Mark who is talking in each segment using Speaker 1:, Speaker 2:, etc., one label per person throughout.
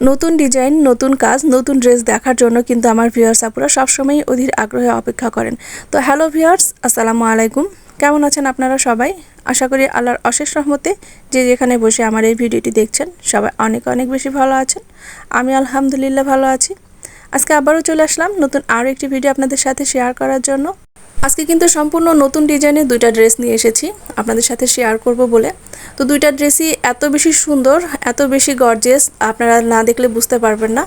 Speaker 1: নতুন ডিজাইন, নতুন কাজ, নতুন ড্রেস দেখার জন্য কিন্তু আমার ভিউয়ার্স আপুরা সবসময় অধীর আগ্রহে অপেক্ষা করেন। তো হ্যালো ভিউয়ার্স আসসালামু আলাইকুম। কেমন আছেন আপনারা সবাই? আশা করি আল্লাহর অশেষ রহমতে যে যেখানে বসে আমার এই ভিডিওটি দেখছেন, সবাই অনেক অনেক বেশি ভালো আছেন। আমি আলহামদুলিল্লাহ ভালো আছি। আজকে আবারও চলে আসলাম নতুন আরও একটি ভিডিও আপনাদের সাথে শেয়ার করার জন্য। আজকে কিন্তু সম্পূর্ণ নতুন ডিজাইনের দুইটা ড্রেস নিয়ে এসেছি, আপনাদের সাথে শেয়ার করব বলে। তো দুইটা ড্রেসই এত বেশি সুন্দর, এত বেশি গর্জেস আপনারা না দেখলে বুঝতে পারবেন না।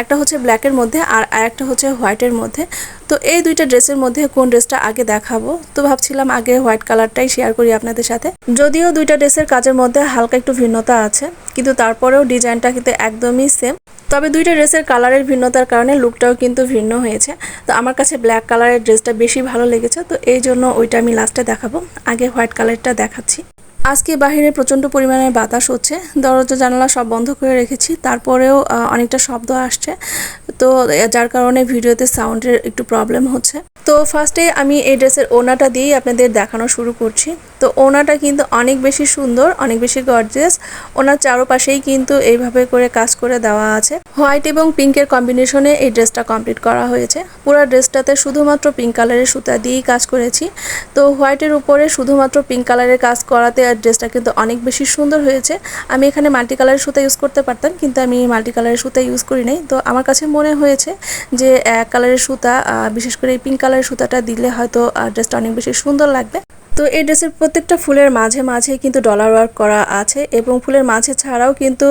Speaker 1: একটা হচ্ছে ব্ল্যাকের মধ্যে আর একটা হচ্ছে হোয়াইটের মধ্যে। তো এই দুইটা ড্রেসের মধ্যে কোন ড্রেসটা আগে দেখাবো? তো ভাবছিলাম আগে হোয়াইট কালারটাই শেয়ার করি আপনাদের সাথে। যদিও দুইটা ড্রেসের কাজের মধ্যে হালকা একটু ভিন্নতা আছে, কিন্তু তারপরেও ডিজাইনটা কিন্তু একদমই সেম তবে দুইটা ড্রেসের কালারের ভিন্নতার কারণে লুকটাও কিন্তু ভিন্ন হয়েছে। তো আমার কাছে ব্ল্যাক কালারের ড্রেসটা বেশি ভালো লেগেছে, তো এই জন্য ওইটা আমি লাস্টে দেখাবো। আগে হোয়াইট কালারটা দেখাচ্ছি। আজকে বাহিরে প্রচণ্ড পরিমাণে বাতাস হচ্ছে। দরজা জানালা সব বন্ধ করে রেখেছি। তারপরেও অনেকটা শব্দ আসছে। তো যার কারণে ভিডিওতে সাউন্ডের একটু প্রবলেম হচ্ছে। তো ফার্স্টে আমি এই ড্রেসের ওনাটা দিয়েই আপনাদের দেখানো শুরু করছি। তো ওনাটা কিন্তু অনেক বেশি সুন্দর, অনেক বেশি গর্জিয়াস ওনার চারোপাশেই কিন্তু এইভাবে করে কাজ করে দেওয়া আছে। হোয়াইট এবং পিঙ্কের কম্বিনেশনে এই ড্রেসটা কমপ্লিট করা হয়েছে। পুরো ড্রেসটাতে শুধুমাত্র পিঙ্ক কালারের সুতা দিয়েই কাজ করেছি। তো হোয়াইটের উপরে শুধুমাত্র পিঙ্ক কালারের কাজ করাতে আর ড্রেসটা কিন্তু অনেক বেশি সুন্দর হয়েছে। আমি এখানে মাল্টি কালারের সুতা ইউজ করতে পারতাম, কিন্তু আমি মাল্টি কালারের সুতা ইউজ করি নাই। তো আমার কাছে মনে হয়েছে যে এক কালারের সুতা বিশেষ করে এই পিঙ্ক কালারের সুতাটা দিলে হয়তো ড্রেসটা অনেক বেশি সুন্দর লাগবে। তো এই ড্রেসের প্রত্যেকটা ফুলের মাঝে মাঝে কিন্তু ডলার ওয়ার্ক করা আছে এবং ফুলের মাঝে ছাড়াও কিন্তু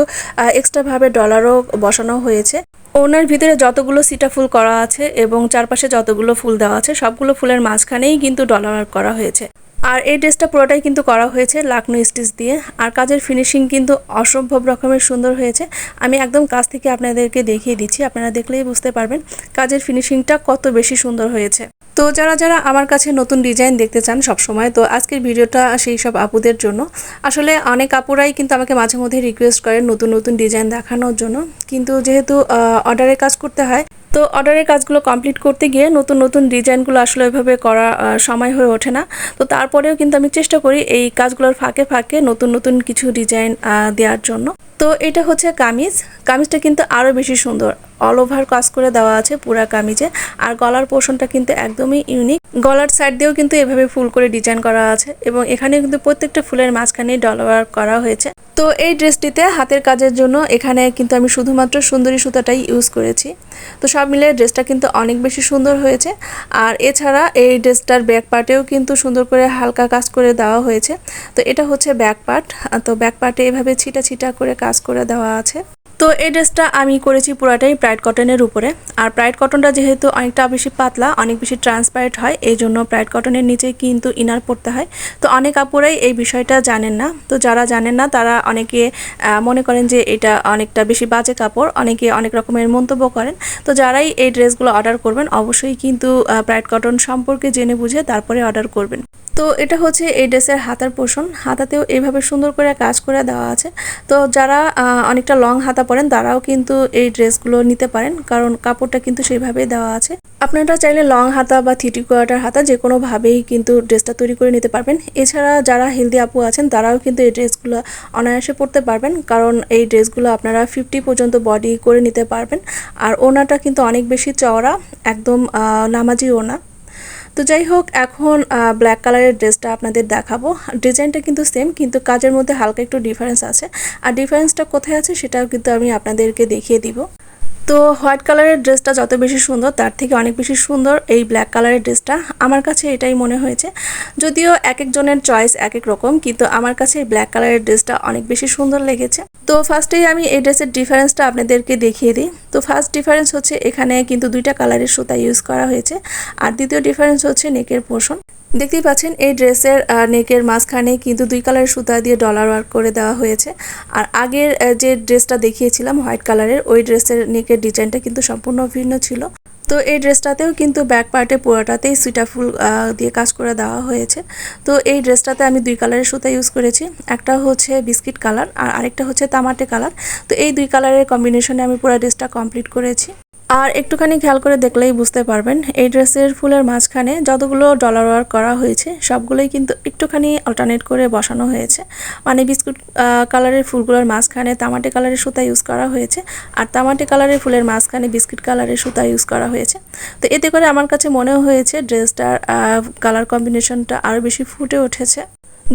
Speaker 1: এক্সট্রাভাবে ডলারও বসানো হয়েছে। ওনার ভিতরে যতগুলো সিটা ফুল করা আছে এবং চারপাশে যতগুলো ফুল দেওয়া আছে, সবগুলো ফুলের মাঝখানেই কিন্তু ডলার ওয়ার্ক করা হয়েছে। আর এই ড্রেসটা পুরোটাই কিন্তু করা হয়েছে লাকনো স্টিচ দিয়ে। আর কাজের ফিনিশিং কিন্তু অসম্ভব রকমের সুন্দর হয়েছে। আমি একদম কাছ থেকে আপনাদেরকে দেখিয়ে দিচ্ছি, আপনারা দেখলেই বুঝতে পারবেন কাজের ফিনিশিংটা কত বেশি সুন্দর হয়েছে। তো যারা যারা আমার কাছে নতুন ডিজাইন দেখতে চান সব সময় তো আজকের ভিডিওটা সেই সব আপুদের জন্য। আসলে অনেক আপুরাই কিন্তু আমাকে মাঝে মধ্যে রিকোয়েস্ট করেন নতুন নতুন ডিজাইন দেখানোর জন্য। কিন্তু যেহেতু অর্ডারে কাজ করতে হয়, তো অর্ডারের কাজগুলো কমপ্লিট করতে গিয়ে নতুন নতুন ডিজাইনগুলো আসলে ওইভাবে করা সময় হয়ে ওঠে না। তো তারপরেও কিন্তু আমি চেষ্টা করি এই কাজগুলোর ফাঁকে ফাঁকে নতুন নতুন কিছু ডিজাইন দেওয়ার জন্য। তো এটা হচ্ছে কামিজ। কামিজটা কিন্তু আরও বেশি সুন্দর। অল ওভার কাজ করে দেওয়া আছে পুরা কামিজে। আর গলার পোর্শনটা কিন্তু একদমই ইউনিক গলার সাইড দিয়েও কিন্তু এভাবে ফুল করে ডিজাইন করা আছে এবং এখানে কিন্তু প্রত্যেকটা ফুলের মাঝখানে ডলার করা হয়েছে। তো এই ড্রেসটিতে হাতের কাজের জন্য এখানে কিন্তু আমি শুধুমাত্র সুন্দরী সুতাটাই ইউজ করেছি। তো সব মিলে ড্রেসটা কিন্তু অনেক বেশি সুন্দর হয়েছে। আর এছাড়া এই ড্রেসটার ব্যাক পার্টেও কিন্তু সুন্দর করে হালকা কাজ করে দেওয়া হয়েছে। তো এটা হচ্ছে ব্যাক পার্ট তো ব্যাক পার্টে এভাবে ছিটা ছিটা করে কাজ করে দেওয়া আছে। তো এই ড্রেসটা আমি করেছি পুরাটাই প্রাইড কটনের উপরে। আর প্রাইড কটনটা যেহেতু অনেকটা বেশি পাতলা, অনেক বেশি ট্রান্সপারেন্ট হয় এই জন্য প্রাইড কটনের নিচে কিন্তু ইনার পড়তে হয়। তো অনেক আপুরাই এই বিষয়টা জানেন না। তো যারা জানেন না, তারা অনেকে মনে করেন যে এটা অনেকটা বেশি বাজে কাপড়, অনেকে অনেক রকমের মন্তব্য করেন। তো যারাই এই ড্রেসগুলো অর্ডার করবেন, অবশ্যই কিন্তু প্রাইড কটন সম্পর্কে জেনে বুঝে তারপরে অর্ডার করবেন। তো এটা হচ্ছে এই ড্রেসের হাতার পোষণ। হাতাতেও এইভাবে সুন্দর করে কাজ করে দেওয়া আছে। তো যারা অনেকটা লং হাতা পরেন, তারাও কিন্তু এই ড্রেসগুলো নিতে পারেন, কারণ কাপড়টা কিন্তু সেইভাবেই দেওয়া আছে। আপনারা চাইলে লং হাতা বা থিটি কোয়ার্টার হাতা যে কোনোভাবেই কিন্তু ড্রেসটা তৈরি করে নিতে পারবেন। এছাড়া যারা হেলদি আপু আছেন, তারাও কিন্তু এই ড্রেসগুলো অনায়াসে পরতে পারবেন, কারণ এই ড্রেসগুলো আপনারা ফিফটি পর্যন্ত বডি করে নিতে পারবেন। আর ওনাটা কিন্তু অনেক বেশি চওড়া, একদম নামাজি ওনা। তো যাই হোক, এখন ব্ল্যাক কালারের ড্রেসটা আপনাদের দেখাবো। ডিজাইনটা কিন্তু সেম কিন্তু কাজের মধ্যে হালকা একটু ডিফারেন্স আছে। আর ডিফারেন্সটা কোথায় আছে সেটাও কিন্তু আমি আপনাদেরকে দেখিয়ে দিব। তো হোয়াইট কালারের ড্রেসটা যত বেশি সুন্দর, তার থেকে অনেক বেশি সুন্দর এই ব্ল্যাক কালারের ড্রেসটা। আমার কাছে এটাই মনে হয়েছে। যদিও এক একজনের চয়েস এক এক রকম, কিন্তু আমার কাছে এই ব্ল্যাক কালারের ড্রেসটা অনেক বেশি সুন্দর লেগেছে। তো ফার্স্টেই আমি এই ড্রেসের ডিফারেন্সটা আপনাদেরকে দেখিয়ে দিই। তো ফার্স্ট ডিফারেন্স হচ্ছে এখানে কিন্তু দুইটা কালারের সুতা ইউজ করা হয়েছে। আর দ্বিতীয় ডিফারেন্স হচ্ছে নেকের পোর্শন দেখতেই পাচ্ছেন, এই ড্রেসের নেকের মাঝখানে কিন্তু দুই কালারের সুতা দিয়ে ডলার ওয়ার্ক করে দেওয়া হয়েছে। আর আগের যে ড্রেসটা দেখিয়েছিলাম হোয়াইট কালারের ওই ড্রেসের নেকের ডিজাইনটা কিন্তু সম্পূর্ণ ভিন্ন ছিল। তো এই ড্রেসটাতেও কিন্তু ব্যাক পার্টে পুরোটাতেই সুইটা ফুল দিয়ে কাজ করে দেওয়া হয়েছে। তো এই ড্রেসটাতে আমি দুই কালারের সুতা ইউজ করেছি। একটা হচ্ছে বিস্কিট কালার আর আরেকটা হচ্ছে তামাটে কালার তো এই দুই কালারের কম্বিনেশনে আমি পুরো ড্রেসটা কমপ্লিট করেছি। আর একটুখানি খেয়াল করে দেখলেই বুঝতে পারবেন, এই ড্রেসের ফুলের মাঝখানে যতগুলো ডলার ওয়ার্ক করা হয়েছে, সবগুলোই কিন্তু একটুখানি অল্টারনেট করে বসানো হয়েছে। মানে বিস্কুট কালারের ফুলগুলোর মাঝখানে তামাটে কালারের সুতা ইউজ করা হয়েছে আর তামাটে কালারের ফুলের মাঝখানে বিস্কিট কালারের সুতা ইউজ করা হয়েছে। তো এতে করে আমার কাছে মনে হয়েছে ড্রেসটার কালার কম্বিনেশনটা আরও বেশি ফুটে উঠেছে।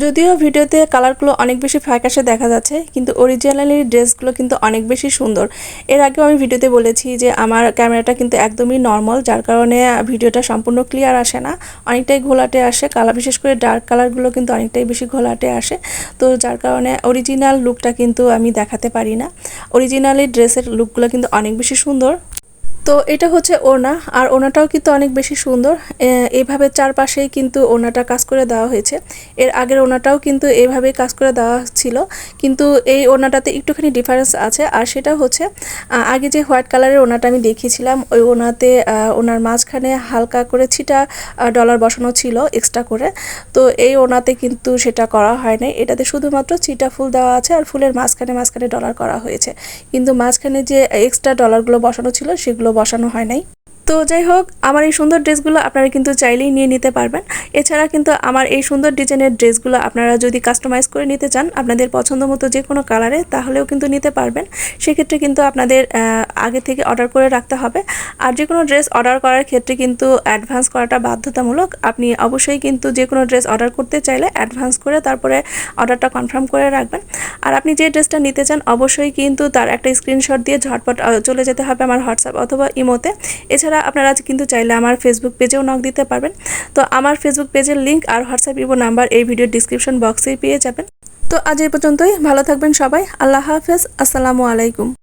Speaker 1: যদিও ভিডিওতে কালারগুলো অনেক বেশি ফ্যাকাশে দেখা যাচ্ছে, কিন্তু অরিজিনালি ড্রেসগুলো কিন্তু অনেক বেশি সুন্দর। এর আগেও আমি ভিডিওতে বলেছি যে আমার ক্যামেরাটা কিন্তু একদমই নর্মাল যার কারণে ভিডিওটা সম্পূর্ণ ক্লিয়ার আসে না। অনেকটাই ঘোলাটে আসে, কালার বিশেষ করে ডার্ক কালারগুলো কিন্তু অনেকটাই বেশি ঘোলাটে আসে। তো যার কারণে অরিজিনাল লুকটা কিন্তু আমি দেখাতে পারি না। অরিজিনালি ড্রেসের লুকগুলো কিন্তু অনেক বেশি সুন্দর। তো এটা হচ্ছে ওনা আর ওনাটাও কিন্তু অনেক বেশি সুন্দর। এভাবে চারপাশেই কিন্তু ওনাটা কাজ করে দেওয়া হয়েছে। এর আগের ওনাটাও কিন্তু এভাবে কাজ করে দেওয়া ছিল, কিন্তু এই ওনাটাতে একটুখানি ডিফারেন্স আছে, আর সেটা হচ্ছে আগে যে হোয়াইট কালারের ওনাটা আমি দেখিয়েছিলাম, ওই ওনাতে ওনার মাঝখানে হালকা করে ছিটা ডলার বসানো ছিল এক্সট্রা করে। তো এই ওনাতে কিন্তু সেটা করা হয় নাই। এটাতে শুধুমাত্র চিটা ফুল দেওয়া আছে, আর ফুলের মাঝখানে মাঝখানে ডলার করা হয়েছে। কিন্তু মাঝখানে যে এক্সট্রা ডলারগুলো বসানো ছিল, সেগুলো বসানো হয় নাই। তো যাই হোক, আমার এই সুন্দর ড্রেসগুলো আপনারা কিন্তু চাইলেই নিয়ে নিতে পারবেন। এছাড়া কিন্তু আমার এই সুন্দর ডিজাইনের ড্রেসগুলো আপনারা যদি কাস্টমাইজ করে নিতে চান, আপনাদের পছন্দ মতো যে কোনো কালারে, তাহলেও কিন্তু নিতে পারবেন। সেক্ষেত্রে কিন্তু আপনাদের আগে থেকে অর্ডার করে রাখতে হবে। আর যে কোনো ড্রেস অর্ডার করার ক্ষেত্রে কিন্তু অ্যাডভান্স করাটা বাধ্যতামূলক। আপনি অবশ্যই কিন্তু যে কোনো ড্রেস অর্ডার করতে চাইলে অ্যাডভান্স করে তারপরে অর্ডারটা কনফার্ম করে রাখবেন। আর আপনি যে ড্রেসটা নিতে চান, অবশ্যই কিন্তু তার একটা স্ক্রিনশট দিয়ে ঝটপট চলে যেতে হবে আমার হোয়াটসঅ্যাপ অথবা ইমোতে। এছাড়া আপনারা আজ কিন্তু চাইলে আমার ফেসবুক পেজেও নক দিতে পারবেন। তো আমার ফেসবুক পেজের লিঙ্ক আর হোয়াটসঅ্যাপ ইবো নাম্বার এই ভিডিওর ডিসক্রিপশন বক্সেই পেয়ে যাবেন। তো আজ এই পর্যন্তই, ভালো থাকবেন সবাই, আল্লাহ হাফেজ, আসসালামু আলাইকুম।